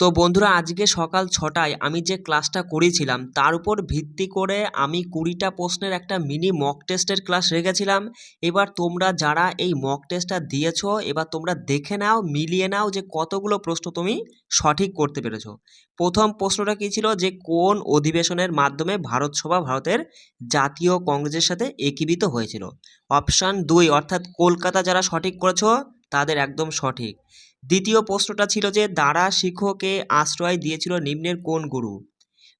তো বন্ধুরা, আজকে সকাল ছটায় আমি যে ক্লাসটা করেছিলাম, তার উপর ভিত্তি করে আমি কুড়িটা প্রশ্নের একটা মিনি মক টেস্টের ক্লাস রেখেছিলাম। এবার তোমরা যারা এই মক টেস্টটা দিয়েছ, এবার তোমরা দেখে নাও, মিলিয়ে নাও যে কতগুলো প্রশ্ন তুমি সঠিক করতে পেরেছ। প্রথম প্রশ্নটা কী ছিল যে, কোন অধিবেশনের মাধ্যমে ভারত সভা ভারতের জাতীয় কংগ্রেসের সাথে একীভূত হয়েছিল? অপশান দুই, অর্থাৎ কলকাতা যারা সঠিক করেছ, তাদের একদম সঠিক। দ্বিতীয় প্রশ্নটা ছিল যে, দ্বারা শিক্ষকে আশ্রয় দিয়েছিল নিম্নের কোন গুরু?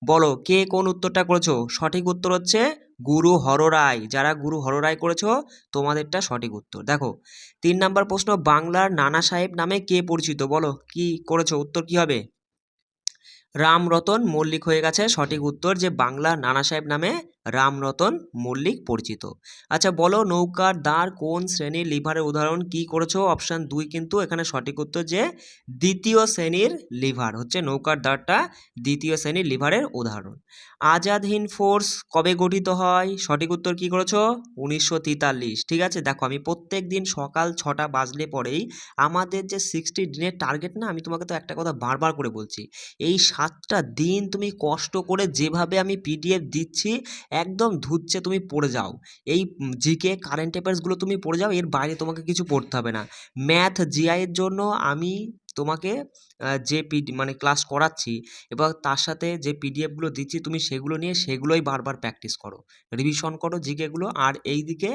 বলো, কে কোন উত্তরটা করেছ? সঠিক উত্তর হচ্ছে, গুরু হররায়। যারা গুরু হররায় করেছ, তোমাদেরটা সঠিক উত্তর। দেখো, তিন নম্বর প্রশ্ন, বাংলার নানা সাহেব নামে কে পরিচিত? বলো, কি করেছ? উত্তর কি হবে? রামরতন মল্লিক হয়ে গেছে, সঠিক উত্তর যে বাংলা নানা সাহেব নামে রামরতন মল্লিক পরিচিত। আচ্ছা বলো নৌকার দাঁড় কোন শ্রেণির লিভারের উদাহরণ কি করেছ? অপশান দুই কিন্তু এখানে সঠিক উত্তর যে দ্বিতীয় শ্রেণির লিভার হচ্ছে নৌকার দাঁড়টা দ্বিতীয় শ্রেণির লিভারের উদাহরণ। আজাদ হিন্দ ফোর্স কবে গঠিত হয়? সঠিক উত্তর কি করেছ? উনিশশো তেতাল্লিশ। ঠিক আছে, দেখো আমি প্রত্যেক দিন সকাল ছটা বাজলে পরেই আমাদের যে সিক্সটি দিনের টার্গেট না, আমি তোমাকে তো একটা কথা বারবার করে বলছি, এই সাতটা দিন তুমি কষ্ট করে যেভাবে আমি পিডিএফ দিচ্ছি একদম ধুচ্ছে, তুমি পড়ে যাও। এই জিকে কারেন্ট অ্যাফেয়ার্সগুলো তুমি পড়ে যাও, এর বাইরে তোমাকে কিছু পড়তে হবে না। ম্যাথ জিআইয়ের জন্য আমি তোমাকে যে পিডি মানে ক্লাস করাচ্ছি এবং তার সাথে যে পিডিএফগুলো দিচ্ছি, তুমি সেগুলো নিয়ে সেগুলোই বারবার প্র্যাকটিস করো। রিভিশন করো জিকেগুলো আর এই দিকে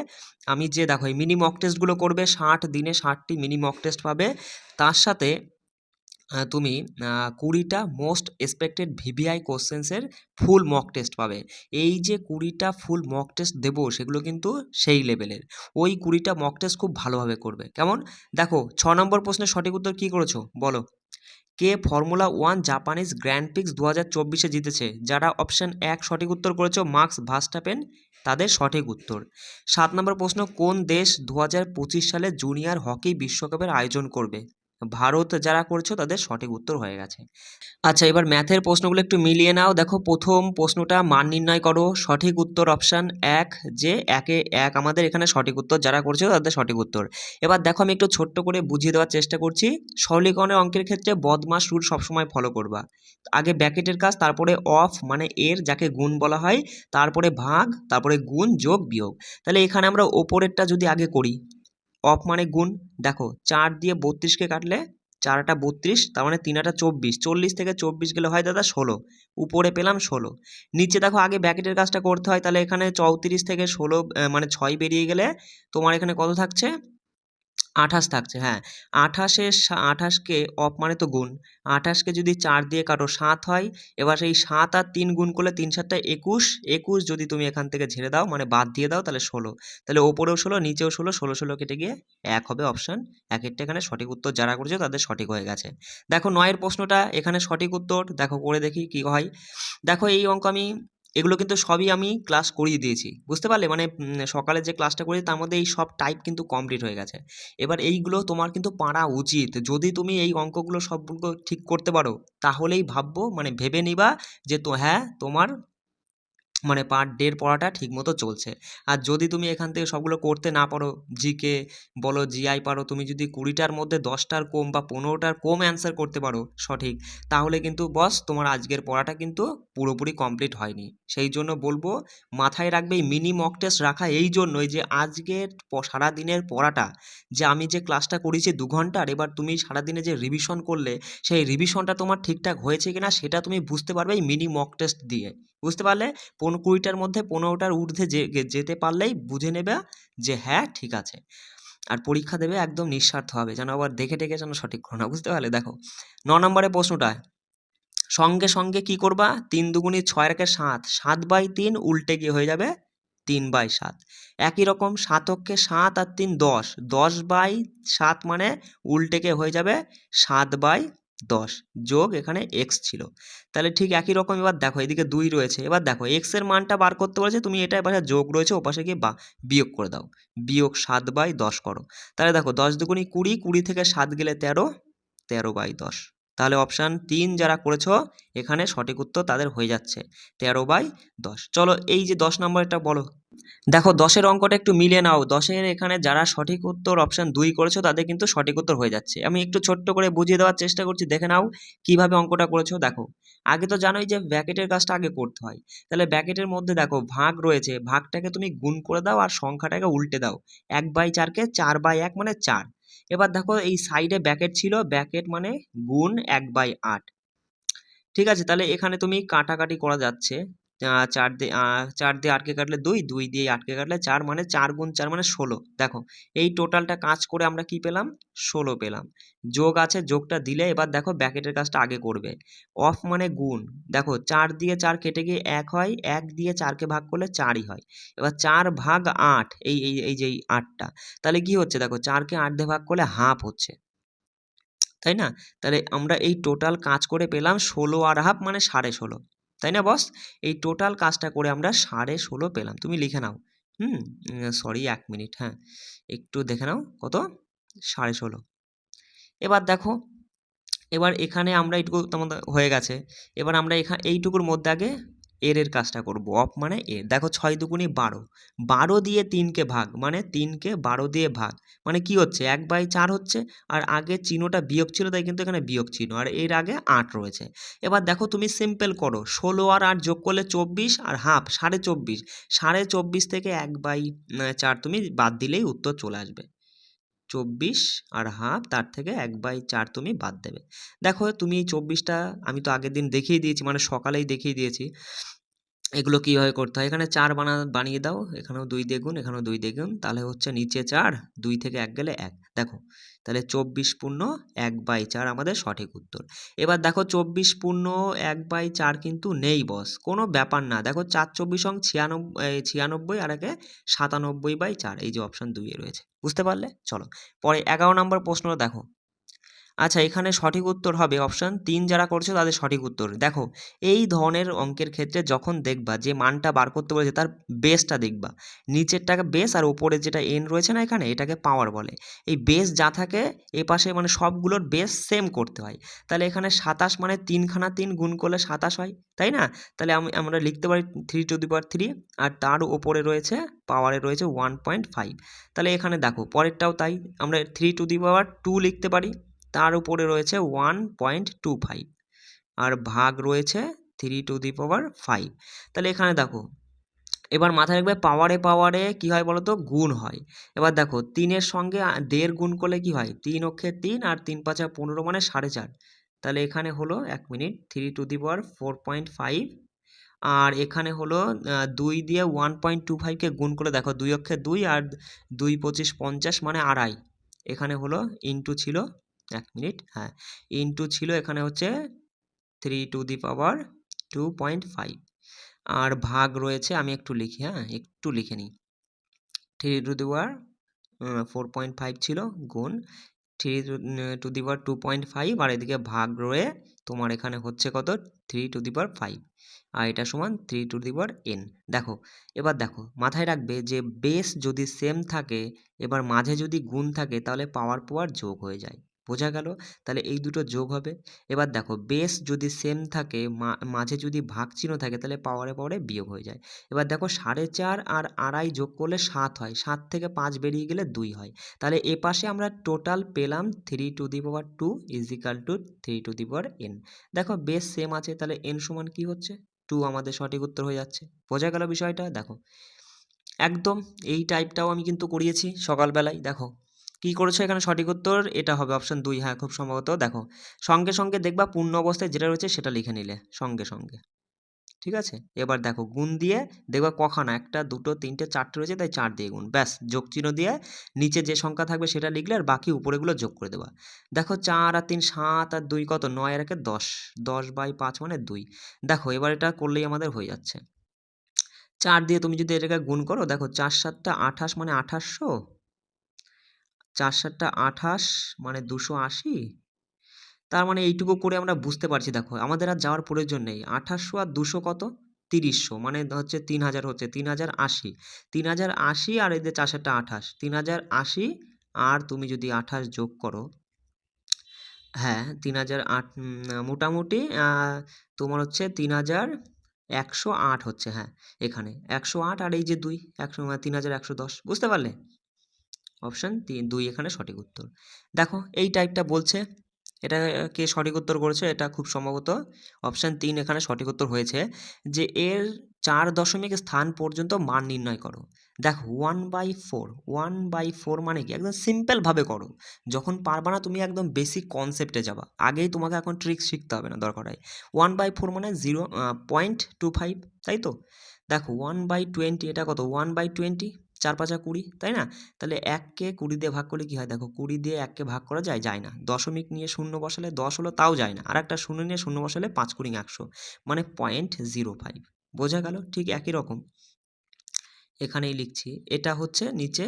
আমি যে দেখো, এই মিনি মক টেস্টগুলো করবে, ষাট দিনে ষাটটি মিনি মক টেস্ট পাবে। তার সাথে তুমি কুড়িটা মোস্ট এক্সপেক্টেড ভিভিআই কোশ্চেন্সের ফুল মক টেস্ট পাবে। এই যে কুড়িটা ফুল মক টেস্ট দেবো, সেগুলো কিন্তু সেই লেভেলের ওই কুড়িটা মক টেস্ট খুব ভালোভাবে করবে। কেমন? দেখো, ছ নম্বর প্রশ্নের সঠিক উত্তর কী করেছ? বলো। কে formula one Japanese grand prix দু হাজার চব্বিশে জিতেছে? যারা অপশান এক সঠিক উত্তর করেছ মার্কস ভাস্টাপেন তাদের সঠিক উত্তর। সাত নম্বর প্রশ্ন, কোন দেশ দু হাজার পঁচিশ সালে জুনিয়র হকি বিশ্বকাপের আয়োজন করবে? ভারত যারা করছ তাদের সঠিক উত্তর হয়ে গেছে। আচ্ছা এবার ম্যাথের প্রশ্নগুলো একটু মিলিয়ে নাও। দেখো, প্রথম প্রশ্নটা, মান নির্ণয় করো। সঠিক উত্তর অপশান এক, যে একে এক, আমাদের এখানে সঠিক উত্তর যারা করছ তাদের সঠিক উত্তর। এবার দেখো, আমি একটু ছোট্ট করে বুঝিয়ে দেওয়ার চেষ্টা করছি। সরলীকরণের অঙ্কের ক্ষেত্রে বদমাস রুল সবসময় ফলো করবা। আগে ব্যাকেটের কাজ, তারপরে অফ মানে এর, যাকে গুণ বলা হয়, তারপরে ভাগ, তারপরে গুণ যোগ বিয়োগ। তাহলে এখানে আমরা ওপরেরটা যদি আগে করি অফ মানে গুণ। দেখো, চার দিয়ে বত্রিশকে কাটলে চারটা বত্রিশ, তার মানে তিন আটা চব্বিশ। চল্লিশ থেকে চব্বিশ গেলে হয় দাদা ষোলো। উপরে পেলাম ষোলো। নিচে দেখো, আগে ব্যাকেটের কাজটা করতে হয়, তাহলে এখানে চৌত্রিশ থেকে ষোলো মানে ছয় বেরিয়ে গেলে তোমার এখানে কত থাকছে? আঠাশ থাকছে হ্যাঁ। আঠাশের আঠাশকে অফ মানে তো গুণ। আঠাশকে যদি চার দিয়ে কাটো, সাত হয়। এবার সেই সাত আর তিন গুণ করলে তিন সাতটা একুশ। একুশ যদি তুমি এখান থেকে ঝেড়ে দাও মানে বাদ দিয়ে দাও, তাহলে ষোলো। তাহলে ওপরেও ষোলো, নিচেও ষোলো ষোলো ষোলো কেটে গিয়ে এক হবে অপশান একেরটা এখানে সঠিক উত্তর যারা করেছে তাদের সঠিক হয়ে গেছে। দেখো নয়ের প্রশ্নটা, এখানে সঠিক উত্তর। দেখো করে দেখি কী হয়। দেখো এই অঙ্ক আমি এগুলো কিন্তু সবই আমি ক্লাস করিয়ে দিয়েছি, বুঝতে পারলে? মানে সকালে যে ক্লাসটা করেছি তার মধ্যে এই সব টাইপ কিন্তু কমপ্লিট হয়ে গেছে। এবার এইগুলো তোমার কিন্তু পাড়া উচিত। যদি তুমি এই অঙ্কগুলো সবগুলো ঠিক করতে পারো, তাহলেই ভাববো মানে ভেবে নিবা যে তো হ্যাঁ তোমার মানে পার ডের পড়াটা ঠিকমতো চলছে। আর যদি তুমি এখান থেকে সবগুলো করতে না পারো জিকে বলো জিআই পারো, তুমি যদি কুড়িটার মধ্যে দশটার কম বা পনেরোটার কম অ্যান্সার করতে পারো সঠিক, তাহলে কিন্তু বস তোমার আজকের পড়াটা কিন্তু পুরোপুরি কমপ্লিট হয়নি। সেই জন্য বলব, মাথায় রাখবে এই মিনি মক টেস্ট রাখা এই জন্যই যে আজকের সারাদিনের পড়াটা, যে আমি যে ক্লাসটা করেছি দু ঘণ্টার, এবার তুমি সারাদিনে যে রিভিশন করলে, সেই রিভিশনটা তোমার ঠিকঠাক হয়েছে কিনা সেটা তুমি বুঝতে পারবে এই মিনি মক টেস্ট দিয়ে। বুঝতে পারলে? পনেরো কুড়িটার মধ্যে পনেরোটার ঊর্ধ্বে যেতে পারলেই বুঝে নেবে যে হ্যাঁ ঠিক আছে। আর পরীক্ষা দেবে একদম নিঃস্বার্থ হবে যেন আবার দেখে টেকে যেন সঠিক করো না বুঝতে পারলে? দেখো, ন নম্বরের প্রশ্নটা, সঙ্গে সঙ্গে কি করবা? তিন দুগুণি ছয় রেখে সাত সাত বাই তিন উল্টে গিয়ে হয়ে যাবে তিন বাই সাত। একই রকম সাতককে সাত আর তিন দশ দশ বাই সাত মানে উল্টেকে হয়ে যাবে সাত বাই দশ যোগ এখানে এক্স ছিল। তাহলে ঠিক একই রকম, এবার দেখো এদিকে দুই রয়েছে, এবার দেখো এক্সের মানটা বার করতে বলেছে, তুমি এটা এবার যোগ রয়েছে, ওপাশে গিয়ে বা বিয়োগ করে দাও। বিয়োগ সাত বাই দশ করো। তাহলে দেখো দশ দুগুণি কুড়ি কুড়ি থেকে সাত গেলে তেরো তেরো বাই দশ। তাহলে অপশান তিন যারা করেছ, এখানে সঠিক উত্তর তাদের হয়ে যাচ্ছে। তেরো বাই দশ। চলো এই যে দশ নম্বরটা বলো। দেখো দশের অঙ্কটা একটু মিলিয়ে নাও। দশের এখানে যারা সঠিক উত্তর অপশান দুই করেছ, তাদের কিন্তু সঠিক উত্তর হয়ে যাচ্ছে। আমি একটু ছোট্ট করে বুঝিয়ে দেওয়ার চেষ্টা করছি, দেখে নাও কীভাবে অঙ্কটা করেছ। দেখো, আগে তো জানোই যে ব্যাকেটের কাজটা আগে করতে হয়। তাহলে ব্যাকেটের মধ্যে দেখো ভাগ রয়েছে। ভাগটাকে তুমি গুণ করে দাও আর সংখ্যাটাকে উল্টে দাও। এক বাই চারকে চার বাই এক মানে চার। এবার দেখো এই সাইডে ব্যাকেট ছিল ব্যাকেট মানে গুণ এক বাই আট। ঠিক আছে? তাহলে এখানে তুমি কাটাকাটি করা যাচ্ছে। চার দিয়ে চার দিয়ে আটকে কাটলে দুই দুই দিয়ে আটকে কাটলে চার মানে চার গুণ চার মানে ষোলো। দেখো, এই টোটালটা কাজ করে আমরা কি পেলাম? ষোলো পেলাম। যোগ আছে, যোগটা দিলে এবার দেখো ব্যাকেটের কাজটা আগে করবে। অফ মানে গুণ। দেখো, চার দিয়ে চার কেটে গিয়ে এক হয়, এক দিয়ে চারকে ভাগ করলে চারই হয়। এবার চার ভাগ আট, এই এই এই যে আটটা, তাহলে কি হচ্ছে? দেখো, চারকে আট দিয়ে ভাগ করলে হাফ হচ্ছে। তাই না? তাহলে আমরা এই টোটাল কাজ করে পেলাম ষোলো আর হাফ মানে সাড়ে ষোলো। তাই না বস এই টোটাল কাজটা করে আমরা সাড়ে ষোলো পেলাম। তুমি লিখে নাও। হুম? সরি এক মিনিট হ্যাঁ। একটু দেখে নাও কত? সাড়ে ষোলো। এবার দেখো, এবার এখানে আমরা এইটুকু তোমাদের হয়ে গেছে। এবার আমরা এখানে এইটুকুর মধ্যে আগে এর এর কাজটা করব। অফ মানে এ। দেখো ছয় দুগুণি বারো। বারো দিয়ে তিনকে ভাগ মানে তিনকে বারো দিয়ে ভাগ। মানে কি হচ্ছে? এক বাই চার হচ্ছে আর আগে চিহ্নটা বিয়োগ ছিল, তাই কিন্তু এখানে বিয়োগ চিহ্ন। আর এর আগে আট রয়েছে। এবার দেখো তুমি সিম্পল করো। ষোলো আর আট যোগ করলে চব্বিশ আর হাফ সাড়ে চব্বিশ। সাড়ে চব্বিশ থেকে এক বাই চার তুমি বাদ দিলেই উত্তর চলে আসবে। চব্বিশ আর হাফ, তার থেকে এক বাই চার তুমি বাদ দেবে। দেখো, তুমি এই চব্বিশটা আমি তো আগের দিন দেখিয়ে দিয়েছি মানে সকালেই দেখিয়ে দিয়েছি। এগুলো কীভাবে করতে হয়? এখানে চার বানা, বানিয়ে দাও। এখানেও দুই দ্বিগুণ, এখানেও দুই দ্বিগুণ। তাহলে হচ্ছে নিচে চার, দুই থেকে এক গেলে এক। দেখো, তাহলে চব্বিশ পূর্ণ এক বাই চার আমাদের সঠিক উত্তর। এবার দেখো চব্বিশ পূর্ণ এক বাই চার কিন্তু নেই বস। কোনো ব্যাপার না। দেখো চার চব্বিশ অঙ্ক ছিয়ানব্বই ছিয়ানব্বই আর একে সাতানব্বই বাই চার। এই যে অপশান দুইয়ে রয়েছে। বুঝতে পারলে? চলো। পরে এগারো নম্বর প্রশ্নটা দেখো। আচ্ছা এখানে সঠিক উত্তর হবে অপশান তিন যারা করছ তাদের সঠিক উত্তর। দেখো, এই ধরনের অঙ্কের ক্ষেত্রে যখন দেখবা যে মানটা বার করতে বলেছে তার বেসটা দেখবা। নিচেরটাকে বেস আর ওপরে যেটা এন রয়েছে না এখানে, এটাকে পাওয়ার বলে। এই বেস যা থাকে, এ পাশে মানে সবগুলোর বেস সেম করতে হয়। তাহলে এখানে সাতাশ মানে তিনখানা তিন গুণ করলে সাতাশ হয়, তাই না? তাহলে আমি, আমরা লিখতে পারি three to the power three আর তার ওপরে রয়েছে পাওয়ারে রয়েছে ওয়ান পয়েন্ট ফাইভ তাহলে এখানে দেখো, পরেরটাও তাই। আমরা three to the power two লিখতে পারি। তার উপরে রয়েছে ওয়ান পয়েন্ট টু ফাইভ আর ভাগ রয়েছে three to the power five তাহলে এখানে দেখো, এবার মাথায় রাখবে পাওয়ারে পাওয়ারে কি হয় বলো তো গুণ হয়। এবার দেখো, তিনের সঙ্গে দেড় গুণ করলে কি হয়? তিন অক্ষে তিন আর তিন পাঁচা পনেরো মানে সাড়ে চার। তাহলে এখানে হলো এক minute three to the power four point five আর এখানে হলো দুই দিয়ে ওয়ান পয়েন্ট টু ফাইভকে গুণ করে দেখো দুই অক্ষে দুই আর দুই পঁচিশ পঞ্চাশ মানে আড়াই। এখানে হলো ইনটু ছিল এক মিনিট হ্যাঁ। ইনটু ছিল এখানে হচ্ছে three to the power two point five আর ভাগ রয়েছে, আমি একটু লিখি হ্যাঁ একটু লিখে নিই। Three to the power four point five ছিল, গুণ three to the power two point five আর এদিকে ভাগ রয়ে তোমার এখানে হচ্ছে কত? Three to the power five আর এটা সমান three to the power n দেখো, এবার দেখো, মাথায় রাখবে যে বেস যদি সেম থাকে, এবার মাঝে যদি গুণ থাকে, তাহলে পাওয়ার পাওয়ার যোগ হয়ে যায়। বোঝা গেল? তাহলে এই দুটো যোগ হবে। এবার দেখো বেস যদি সেম থাকে মাঝে যদি ভাগ চিহ্ন থাকে, তাহলে পাওয়ারে পাওয়ারে বিয়োগ হয়ে যায়। এবার দেখো, সাড়ে চার আর আড়াই যোগ করলে সাত হয়। সাত থেকে পাঁচ বেরিয়ে গেলে দুই হয়। তাহলে এ পাশে আমরা টোটাল পেলাম three to the power two is equal to three to the power n দেখো বেস সেম আছে, তাহলে এন সমান কি হচ্ছে? টু আমাদের সঠিক উত্তর হয়ে যাচ্ছে। বোঝা গেল বিষয়টা? দেখো, একদম এই টাইপটাও আমি কিন্তু করিয়েছি সকালবেলায়। দেখো কি করেছ এখানে সঠিক উত্তর? এটা হবে অপশন দুই হ্যাঁ খুব সম্ভবত। দেখো, সঙ্গে সঙ্গে দেখবা পূর্ণ অবস্থায় যেটা রয়েছে সেটা লিখে নিলে, সঙ্গে সঙ্গে। ঠিক আছে? এবার দেখো, গুণ দিয়ে দেখবা কখানা একটা, দুটো, তিনটে, চারটে রয়েছে, তাই চার দিয়ে গুণ। ব্যাস, যোগ চিহ্ন দিয়ে নিচে যে সংখ্যা থাকবে সেটা লিখলে আর বাকি উপরেগুলো যোগ করে দেবা। দেখো, চার আর তিন, সাত আর দুই কত? নয় আর দশ। দশ বাই পাঁচ মানে দুই। দেখো, এবার এটা করলেই আমাদের হয়ে যাচ্ছে। চার দিয়ে তুমি যদি এটাকে গুণ করো, দেখো, চার সাতটা আঠাশ মানে আঠাশশো? চার সাতটা আঠাশ মানে দুশো আশি? তার মানে এইটুকু করে আমরা বুঝতে পারছি, দেখো। আমাদের আর যাওয়ার প্রয়োজন নেই। আঠাশশো আর দুশো কত? তিরিশশো মানে হচ্ছে তিন হাজার হচ্ছে, তিন হাজার আশি। তিন হাজার আশি আর এদের চার সাতটা আঠাশ। তিন হাজার আশি আর তুমি যদি আঠাশ যোগ করো হ্যাঁ তিন হাজার আট মোটামুটি তোমার হচ্ছে তিন হাজার একশো আট হচ্ছে হ্যাঁ এখানে। একশো আট আর এই যে দুই, একশো, তিন হাজার একশো দশ, বুঝতে পারলে? অপশান তিন দুই এখানে সঠিক উত্তর। দেখো, এই টাইপটা বলছে, এটা কে সঠিক উত্তর করেছে, এটা খুব সম্ভবত অপশান তিন এখানে সঠিক উত্তর হয়েছে যে এর চার দশমিক স্থান পর্যন্ত মান নির্ণয় করো। দেখো one by four one by four মানে কি? একদম সিম্পলভাবে করো। যখন পারবা না, তুমি একদম বেসিক কনসেপ্টে যাবা। আগেই তোমাকে এখন ট্রিক্স শিখতে হবে না, দরকার হয়। ওয়ান বাই ফোর মানে জিরো পয়েন্ট টু ফাইভ তাই তো? দেখো ওয়ান বাই টোয়েন্টি এটা কত? ওয়ান বাই টোয়েন্টি চার পাঁচা কুড়ি, তাই না? তাহলে এককে কুড়ি দিয়ে ভাগ করলে কী হয়? দেখো কুড়ি দিয়ে এককে ভাগ করা যায় যায় না। দশমিক নিয়ে শূন্য বসালে দশ হলো, তাও যায় না। আর একটা শূন্য নিয়ে শূন্য বসালে পাঁচ কুড়ি একশো মানে পয়েন্ট জিরো ফাইভ বোঝা গেল? ঠিক একই রকম। এখানেই লিখছি, এটা হচ্ছে নিচে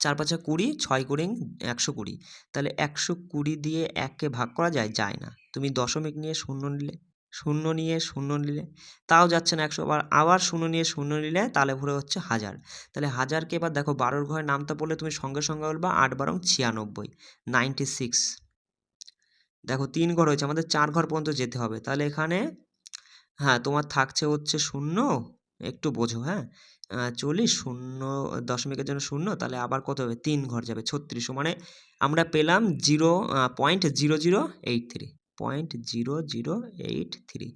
চার পাঁচা কুড়ি, ছয় কুড়ি, একশো কুড়ি। তাহলে একশো কুড়ি দিয়ে এককে ভাগ করা যায় যায় না। তুমি দশমিক নিয়ে শূন্য নিলে শূন্য নিয়ে শূন্য নিলে, তাও যাচ্ছে না একশো। আবার আবার শূন্য নিয়ে শূন্য নিলে তাহলে ভরে হচ্ছে হাজার। তাহলে হাজারকে এবার দেখো বারোর ঘরে নামতে বললে তুমি সঙ্গে সঙ্গে বলবা আট বারং ছিয়ানব্বই নাইনটি সিক্স দেখো তিন ঘর হয়েছে, আমাদের চার ঘর পর্যন্ত যেতে হবে। তাহলে এখানে হ্যাঁ তোমার থাকছে হচ্ছে শূন্য, একটু বোঝো হ্যাঁ? চল্লিশ, শূন্য দশমিকের জন্য শূন্য, তাহলে আবার কত হবে? তিন ঘর যাবে, ছত্রিশশো। মানে আমরা পেলাম zero point zero zero eight three point zero zero eight three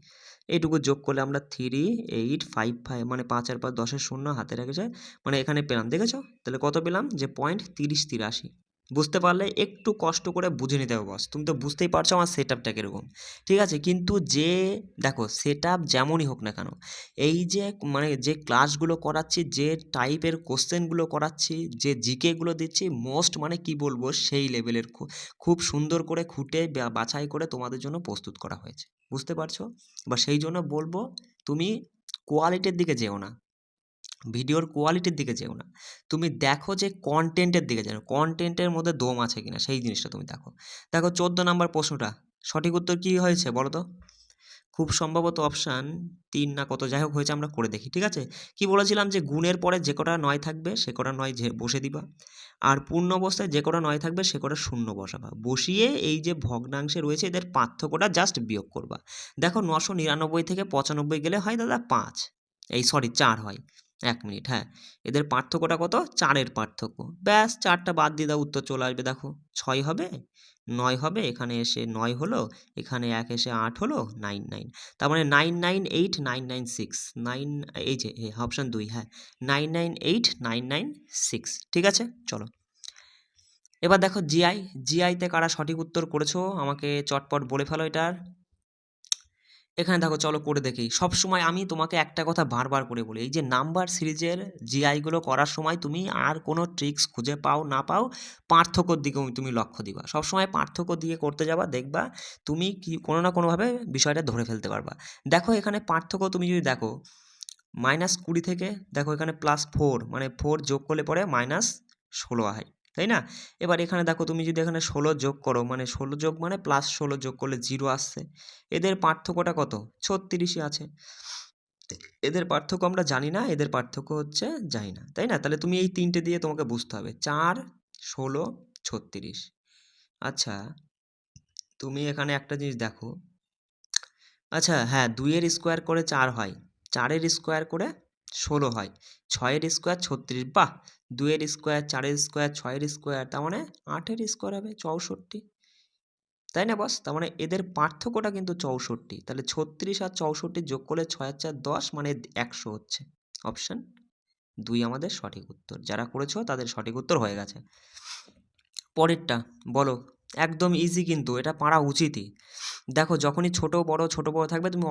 এইটুকু যোগ করলে আমরা থ্রি এইট ফাইভ ফাইভ মানে পাঁচ আর পাঁচ দশের শূন্য হাতে রেখেছে মানে এখানে পেলাম, দেখেছ? তাহলে কত পেলাম? যে পয়েন্ট তিরিশ তিরাশি। বুঝতে পারলে একটু কষ্ট করে বুঝে নিতে হবে বস তুমি তো বুঝতেই পারছ আমার সেট আপটা কীরকম। ঠিক আছে? কিন্তু যে, দেখো সেট আপ যেমনই হোক না কেন, এই যে মানে যে ক্লাসগুলো করাচ্ছি, যে টাইপের কোশ্চেনগুলো করাচ্ছি, যে জিকেগুলো দিচ্ছি মোস্ট মানে কি বলব, সেই লেভেলের খুব সুন্দর করে খুঁটে বাছাই করে তোমাদের জন্য প্রস্তুত করা হয়েছে। বুঝতে পারছ? বা সেই জন্য বলব, তুমি কোয়ালিটির দিকে যেও না। ভিডিওর কোয়ালিটির দিকে যেও না। তুমি দেখো যে কন্টেন্টের দিকে যেন কন্টেন্টের মধ্যে দম আছে কিনা, সেই জিনিসটা তুমি দেখো। দেখো চোদ্দ নাম্বার প্রশ্নটা, সঠিক উত্তর কী হয়েছে বলো তো? খুব সম্ভবত অপশান তিন না কত, যাই হোক হয়েছে আমরা করে দেখি, ঠিক আছে? কি বলেছিলাম যে গুণের পরে যে কটা নয় থাকবে, সে কটা নয় যে বসে দিবা। আর পূর্ণ অবস্থায় যে কটা নয় থাকবে, সে কটা শূন্য বসাবা। বসিয়ে এই যে ভগ্নাংশে রয়েছে, এদের পার্থক্যটা জাস্ট বিয়োগ করবা। দেখো নশো নিরানব্বই থেকে পঁচানব্বই গেলে হয় দাদা পাঁচ। এই সরি চার হয়। এক মিনিট হ্যাঁ। এদের পার্থক্যটা কত? চারের পার্থক্য। ব্যাস, চারটা বাদ দিয়ে দাও, উত্তর চলে আসবে। দেখো, ছয় হবে, নয় হবে, এখানে এসে নয় হলো, এখানে এক এসে আট হলো নাইন নাইন তার মানে nine nine eight nine nine six nine এই যে অপশান দুই হ্যাঁ। Nine nine eight nine nine six ঠিক আছে? চলো। এবার দেখো জিআই জিআইতে কারা সঠিক উত্তর করেছ? আমাকে চটপট বলে ফেলো এটার। এখানে দেখো চলো করে দেখি। সবসময় আমি তোমাকে একটা কথা বারবার করে বলি, এই যে নাম্বার সিরিজের জিআইগুলো করার সময় তুমি আর কোনো ট্রিক্স খুঁজে পাও না পাও, পার্থক্যর দিকে তুমি লক্ষ্য দিবা। সবসময় পার্থক্য দিয়ে করতে যাবা, দেখবা তুমি কি কোনো না কোনোভাবে বিষয়টা ধরে ফেলতে পারবা। দেখো এখানে পার্থক্য তুমি যদি দেখো মাইনাস কুড়ি থেকে, দেখো এখানে প্লাস ফোর মানে ফোর যোগ করলে পরে মাইনাস ষোলো হয় তাই না? এবার এখানে দেখো তুমি যদি এখানে ষোলো যোগ করো মানে ষোলো যোগ মানে প্লাস ষোলো যোগ করলে জিরো আসছে। এদের পার্থক্যটা কত? ছত্রিশই আছে। এদের পার্থক্য আমরা জানি না, এদের পার্থক্য হচ্ছে জানি না, তাই না? তাহলে তুমি এই তিনটে দিয়ে তোমাকে বুঝতে হবে। চার, ষোলো, ছত্রিশ। আচ্ছা তুমি এখানে একটা জিনিস দেখো। আচ্ছা হ্যাঁ দুইয়ের স্কোয়ার করে চার হয়। চারের স্কোয়ার করে ষোলো হয়। ছয়ের স্কোয়ার ছত্রিশ, বাহ! দুয়ের স্কোয়ার চারের স্কোয়ার ছয়ের স্কোয়ার তার মানে আটের স্কোয়ার হবে চৌষট্টি। তাই না বস তার মানে এদের পার্থক্যটা কিন্তু চৌষট্টি। তাহলে ছত্রিশ আর চৌষট্টি যোগ করলে ছয় চার দশ মানে একশো হচ্ছে। অপশান দুই আমাদের সঠিক উত্তর। যারা করেছ তাদের সঠিক উত্তর হয়ে গেছে। পরেরটা, বলো। একদম ইজি কিন্তু, এটা পারা উচিতই। দেখো, যখনই ছোট বড় ছোট বড় থাকবে, তুমি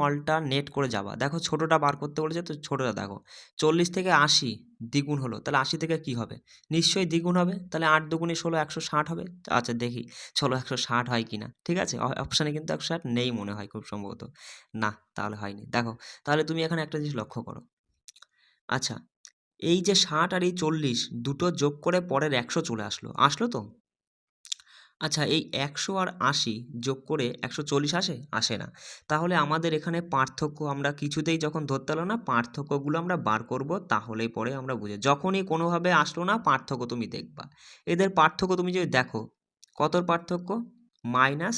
নেট করে যাবা। দেখো, ছোটোটা বার করতে বলেছে, তো ছোটোটা দেখো। চল্লিশ থেকে আশি দ্বিগুণ হলো, তাহলে আশি থেকে কি হবে? নিশ্চয়ই দ্বিগুণ হবে, তাহলে আট দুগুণে ষোলো একশো ষাট হবে। আচ্ছা দেখি চলো একশো ষাট হয় কি না ঠিক আছে? অপশানে কিন্তু একশো ষাট নেই মনে হয় খুব সম্ভবত। না, তাহলে হয়নি। দেখো, তাহলে তুমি এখানে একটা জিনিস লক্ষ্য করো। আচ্ছা এই যে ষাট আর এই চল্লিশ, দুটো যোগ করে পরের একশো চলে আসলো। আসলো তো? আচ্ছা এই একশো আর আশি যোগ করে একশো চল্লিশ আসে? আসে না। তাহলে আমাদের এখানে পার্থক্য আমরা কিছুতেই যখন ধরতে পারল না, পার্থক্যগুলো আমরা বার করব, তাহলেই পরে আমরা বুঝে, যখনই কোনোভাবে আসলো না, পার্থক্য তুমি দেখবা। এদের পার্থক্য তুমি যদি দেখো, কতর পার্থক্য? মাইনাস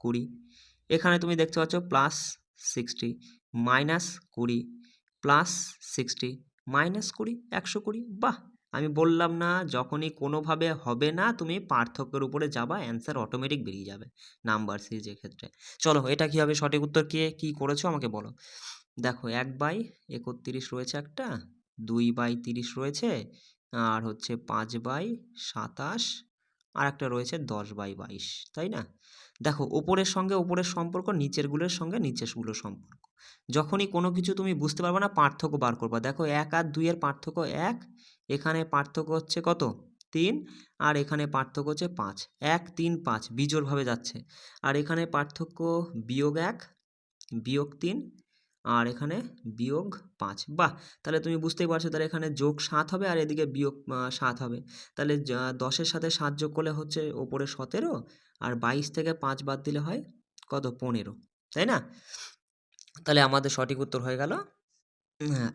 কুড়ি। এখানে তুমি দেখতে পাচ্ছ প্লাস সিক্সটি, মাইনাস কুড়ি, প্লাস সিক্সটি, মাইনাস কুড়ি, একশো কুড়ি, বাহ! আমি বললাম, না, যখনই কোনোভাবে হবে না, তুমি পার্থক্যের উপরে যাবা অ্যান্সার অটোমেটিক বেরিয়ে যাবে নাম্বার সিরিজের ক্ষেত্রে। চলো, এটা কী হবে? সঠিক উত্তর কে, কী করেছ? আমাকে বলো। দেখো, এক বাই একত্রিশ রয়েছে একটা, দুই বাই তিরিশ রয়েছে, আর হচ্ছে পাঁচ বাই সাতাশ, আর একটা রয়েছে দশ বাই বাইশ, তাই না? দেখো ওপরের সঙ্গে ওপরের সম্পর্ক নিচেরগুলোর সঙ্গে নিচেরগুলোর সম্পর্ক। যখনই কোনো কিছু তুমি বুঝতে পারবে না, পার্থক্য বার করবা। দেখো, এক আর দুইয়ের পার্থক্য এক এখানে পার্থক্য হচ্ছে কত? তিন। আর এখানে পার্থক্য হচ্ছে পাঁচ। এক, তিন, পাঁচ। বিজোড়ভাবে যাচ্ছে। আর এখানে পার্থক্য বিয়োগ এক, বিয়োগ তিন। আর এখানে বিয়োগ পাঁচ। বাহ! তাহলে তুমি বুঝতেই পারছ তাহলে এখানে যোগ সাত হবে আর এদিকে বিয়োগ সাত হবে। তাহলে দশের সাথে সাত যোগ করলে হচ্ছে ওপরে সতেরো আর বাইশ থেকে পাঁচ বাদ দিলে হয় কত? পনেরো। তাই না? তাহলে আমাদের সঠিক উত্তর হয়ে গেল। হ্যাঁ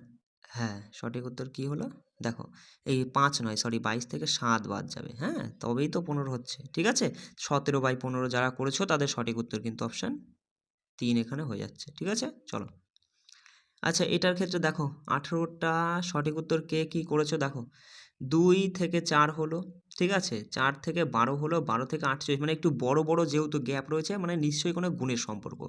হ্যাঁ সঠিক উত্তর কী হলো? দেখো, এই পাঁচ নয় সরি বাইশ থেকে সাত বাদ যাবে হ্যাঁ? তবেই তো পনেরো হচ্ছে, ঠিক আছে? সতেরো বাই পনেরো যারা করেছ, তাদের সঠিক উত্তর কিন্তু অপশান তিন এখানে হয়ে যাচ্ছে, ঠিক আছে? চলো। আচ্ছা এটার ক্ষেত্রে দেখো, আঠেরোটা সঠিক উত্তর কে কী করেছ? দেখো, দুই থেকে চার হলো ঠিক আছে? চার থেকে বারো হলো বারো থেকে আট আটচল্লিশ মানে একটু বড় বড় যেহেতু গ্যাপ রয়েছে মানে নিশ্চয়ই কোনো গুণের সম্পর্ক।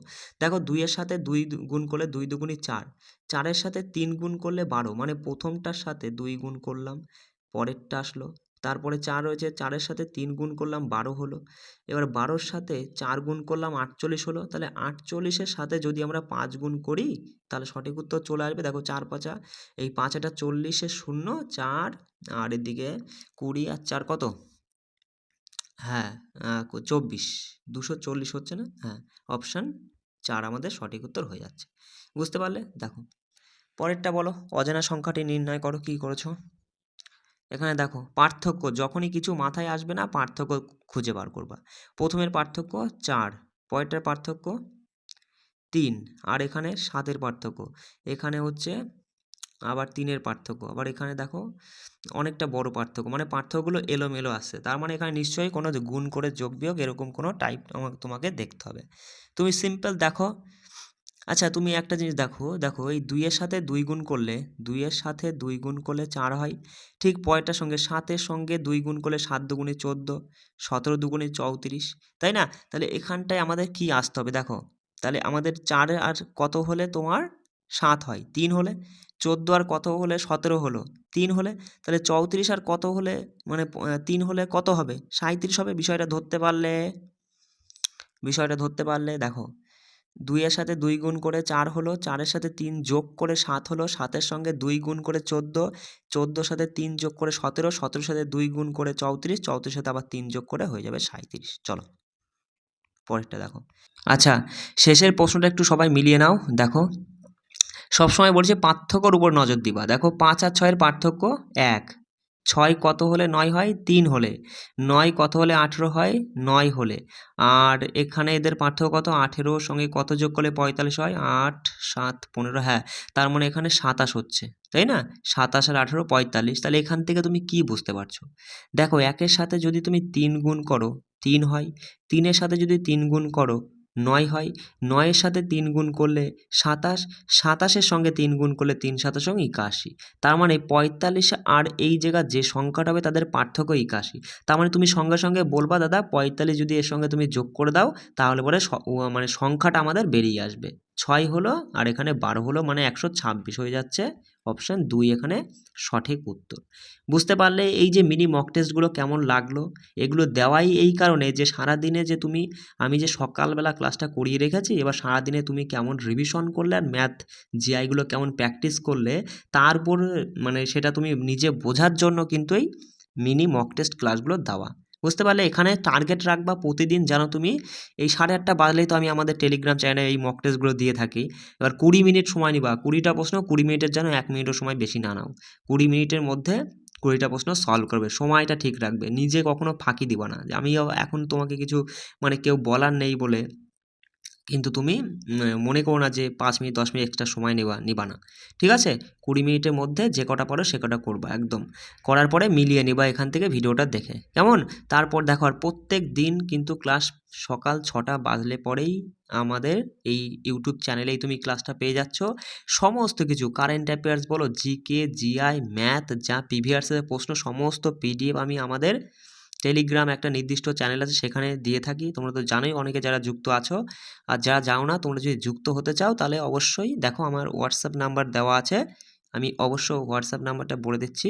দেখো, দুইয়ের সাথে দুই গুণ করলে দুই দুগুণই চার। চারের সাথে তিন গুণ করলে বারো মানে প্রথমটার সাথে দুই গুণ করলাম, পরেরটা আসলো। তারপরে চার রয়েছে চারের সাথে তিন গুণ করলাম বারো হলো। এবার বারোর সাথে চার গুণ করলাম আটচল্লিশ হলো, তাহলে আটচল্লিশের সাথে যদি আমরা পাঁচ গুণ করি, তাহলে সঠিক উত্তর চলে আসবে। দেখো চার পাঁচা, এই পাঁচাটা চল্লিশে শূন্য, চার, আর এদিকে কুড়ি আর চার কত? হ্যাঁ চব্বিশ, দুশো চল্লিশ হচ্ছে না? হ্যাঁ অপশান চার আমাদের সঠিক উত্তর হয়ে যাচ্ছে। বুঝতে পারলে? দেখো, পরেরটা বলো, অজানা সংখ্যাটি নির্ণয় করো, কী করেছ? এখানে দেখো, পার্থক্য, যখনই কিছু মাথায় আসবে না, পার্থক্য খুঁজে বার করবা। প্রথমের পার্থক্য চার, পরেরটার পার্থক্য তিন, আর এখানে সাতের পার্থক্য। এখানে হচ্ছে আবার তিনের পার্থক্য। আবার এখানে দেখো, অনেকটা বড় পার্থক্য মানে পার্থক্যগুলো এলোমেলো আসছে তার মানে এখানে নিশ্চয়ই কোনো গুণ করে যোগ বিয়োগ, এরকম কোনো টাইপ তোমাকে দেখতে হবে। তুমি সিম্পল দেখো আচ্ছা তুমি একটা জিনিস দেখো দেখো এই দুইয়ের সাথে দুই গুণ করলে দুইয়ের সাথে দুই গুণ করলে চার হয়। ঠিক পরেরটার সঙ্গে সাতের সঙ্গে দুই গুণ করলে সাত দুগুণে চোদ্দ, সতেরো দুগুণে চৌত্রিশ, তাই না? তাহলে এখানটায় আমাদের কি আসতে হবে? দেখো, তাহলে আমাদের চার আর কত হলে তোমার সাত হয়? তিন হলে। চোদ্দ আর কত হলে সতেরো হলো? তিন হলে। তাহলে চৌত্রিশ আর কত হলে মানে তিন হলে কত হবে? সাঁইত্রিশ হবে? বিষয়টা ধরতে পারলে, বিষয়টা ধরতে পারলে দেখো দুইয়ের সাথে দুই গুণ করে চার হলো, চারের সাথে তিন যোগ করে সাত হলো, সাতের সঙ্গে দুই গুণ করে চোদ্দ, চোদ্দোর সাথে তিন যোগ করে সতেরো, সতেরোর সাথে দুই গুণ করে চৌত্রিশ চৌত্রিশ সাথে আবার তিন যোগ করে হয়ে যাবে সাঁইত্রিশ। চলো, পরেরটা দেখো। আচ্ছা শেষের প্রশ্নটা একটু সবাই মিলিয়ে নাও, দেখো। সবসময় বলছে পার্থক্যর উপর নজর দিবা। দেখো, পাঁচ আর ছয়ের পার্থক্য এক। ছয় কত হলে নয় হয়? তিন হলে। নয় কত হলে আঠেরো হয়? নয় হলে। আর এখানে এদের পার্থক্য কত? আঠেরোর সঙ্গে কত যোগ করলে পঁয়তাল্লিশ হয়? আট, সাত, পনেরো হ্যাঁ। তার মানে এখানে সাতাশ হচ্ছে, তাই না? সাতাশ আর আঠেরো পঁয়তাল্লিশ। তাহলে এখান থেকে তুমি কি বুঝতে পারছ? দেখো, একের সাথে যদি তুমি তিন গুণ করো, তিন হয়। তিনের সাথে যদি তিন গুণ করো নয় হয়। নয়ের সাথে তিন গুণ করলে সাতাশ, সাতাশের সঙ্গে তিন গুণ করলে তিন সাতাশ একাশি। তার মানে পঁয়তাল্লিশ আর এই জায়গা যে সংখ্যাটা হবে তাদের পার্থক্য একাশি। তার মানে তুমি সঙ্গে সঙ্গে বলবা, দাদা, পঁয়তাল্লিশ যদি এর সঙ্গে তুমি যোগ করে দাও, তাহলে পরে মানে সংখ্যাটা আমাদের বেরিয়ে আসবে। ছয় হলো, আর এখানে বারো হলো মানে একশো ছাব্বিশ হয়ে যাচ্ছে। অপশান দুই এখানে সঠিক উত্তর। বুঝতে পারলে এই যে মিনি মক টেস্টগুলো কেমন লাগল? এগুলো দেওয়াই এই কারণে যে সারা দিনে যে তুমি, আমি যে সকালবেলা ক্লাসটা করিয়ে রেখেছি, এবার সারাদিনে তুমি কেমন রিভিশন করলে আর ম্যাথ জিআইগুলো কেমন প্র্যাকটিস করলে তার উপর মানে সেটা তুমি নিজে বোঝার জন্য কিন্তু এই মিনি মক টেস্ট ক্লাসগুলো দেওয়া। বুঝতে পারলে এখানে টার্গেট রাখবা প্রতিদিন যেন তুমি এই সাড়ে আটটা বাজলেই তো আমি আমাদের টেলিগ্রাম চ্যানেলে এই মক টেস্টগুলো দিয়ে থাকি। এবার কুড়ি মিনিট সময় নিবা। কুড়িটা প্রশ্ন কুড়ি মিনিটের যেন এক মিনিটও সময় বেশি না নাও। কুড়ি মিনিটের মধ্যে কুড়িটা প্রশ্ন সলভ করবে। সময়টা ঠিক রাখবে। নিজে কখনো ফাঁকি দিবা না। যে আমি এখন তোমাকে কিছু মানে কেউ বলার নেই বলে কিন্তু তুমি মনে করো না যে পাঁচ মিনিট, দশ মিনিট এক্সট্রা সময় নেবা, নিবা না। ঠিক আছে? কুড়ি মিনিটের মধ্যে যে কটা পারো সে কটা করবা, একদম। করার পরে মিলিয়ে নিবা এখান থেকে ভিডিওটা দেখে। কেমন? তারপর দেখো, আর প্রত্যেক দিন কিন্তু ক্লাস সকাল ছটা বাজলে পরেই আমাদের এই ইউটিউব চ্যানেলেই তুমি ক্লাসটা পেয়ে যাচ্ছ। সমস্ত কিছু কারেন্ট অ্যাফেয়ার্স বলো জিকে জিআই ম্যাথ যা পিভিআরসের প্রশ্ন, সমস্ত পিডিএফ আমি আমাদের টেলিগ্রাম একটা নির্দিষ্ট চ্যানেল আছে, সেখানে দিয়ে থাকি। তোমরা তো জানোই, অনেকে যারা যুক্ত আছো। আর যারা যাও না, তোমরা যদি যুক্ত হতে চাও, তাহলে অবশ্যই দেখো আমার হোয়াটসঅ্যাপ নাম্বার দেওয়া আছে। আমি অবশ্য হোয়াটসঅ্যাপ নাম্বারটা বলে দিচ্ছি।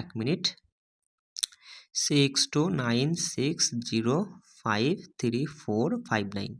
এক minute. Six two nine six zero five three four five nine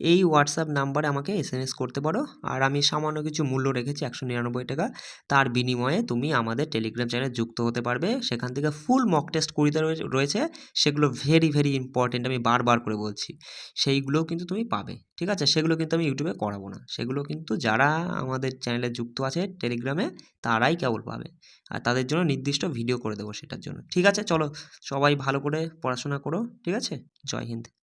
এই হোয়াটসঅ্যাপ নাম্বারে আমাকে এস করতে পারো। আর আমি সামান্য কিছু মূল্য রেখেছি, একশো নিরানব্বই টাকা। তার বিনিময়ে তুমি আমাদের টেলিগ্রাম চ্যানেলে যুক্ত হতে পারবে। সেখান থেকে ফুল মক টেস্ট কুড়িতে রয়ে- রয়েছে। সেগুলো ভেরি ভেরি ইম্পর্টেন্ট আমি বারবার করে বলছি। সেইগুলোও কিন্তু তুমি পাবে, ঠিক আছে? সেগুলো কিন্তু আমি ইউটিউবে করাবো না। সেগুলো কিন্তু যারা আমাদের চ্যানেলে যুক্ত আছে টেলিগ্রামে তারাই কেবল পাবে। আর তাদের জন্য নির্দিষ্ট ভিডিও করে দেবো সেটার জন্য। ঠিক আছে? চলো, সবাই ভালো করে পড়াশোনা করো, ঠিক আছে? জয় হিন্দ।